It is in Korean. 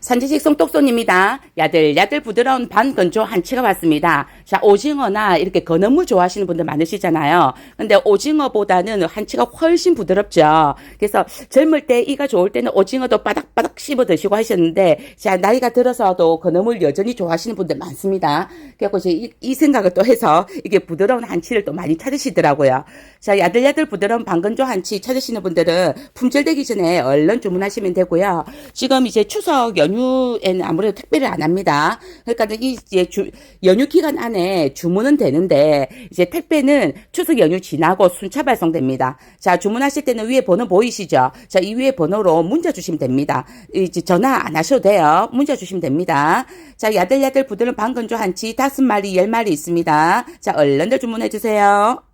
산지식 송똑손입니다. 야들야들 부드러운 반건조 한치가 왔습니다. 자, 오징어나 이렇게 건어물 좋아하시는 분들 많으시잖아요. 근데 오징어보다는 한치가 훨씬 부드럽죠. 그래서 젊을 때 이가 좋을 때는 오징어도 바닥바닥 씹어 드시고 하셨는데, 자, 나이가 들어서도 건어물 여전히 좋아하시는 분들 많습니다. 그래서 이제 이, 이 생각을 또 해서 이게 부드러운 한치를 또 많이 찾으시더라고요. 자, 야들야들 부드러운 반건조 한치 찾으시는 분들은 품절되기 전에 얼른 주문하시면 되고요. 지금 이제 추석 연 휴에는 아무래도 택배를 안 합니다. 그러니까 이 이제 주, 연휴 기간 안에 주문은 되는데 이제 택배는 추석 연휴 지나고 순차 발송됩니다. 자, 주문하실 때는 위에 번호 보이시죠? 자, 이 위에 번호로 문자 주시면 됩니다. 이제 전화 안 하셔도 돼요. 문자 주시면 됩니다. 자, 야들야들 부드러운 반건조 한치 다섯 마리, 열 마리 있습니다. 자, 얼른들 주문해 주세요.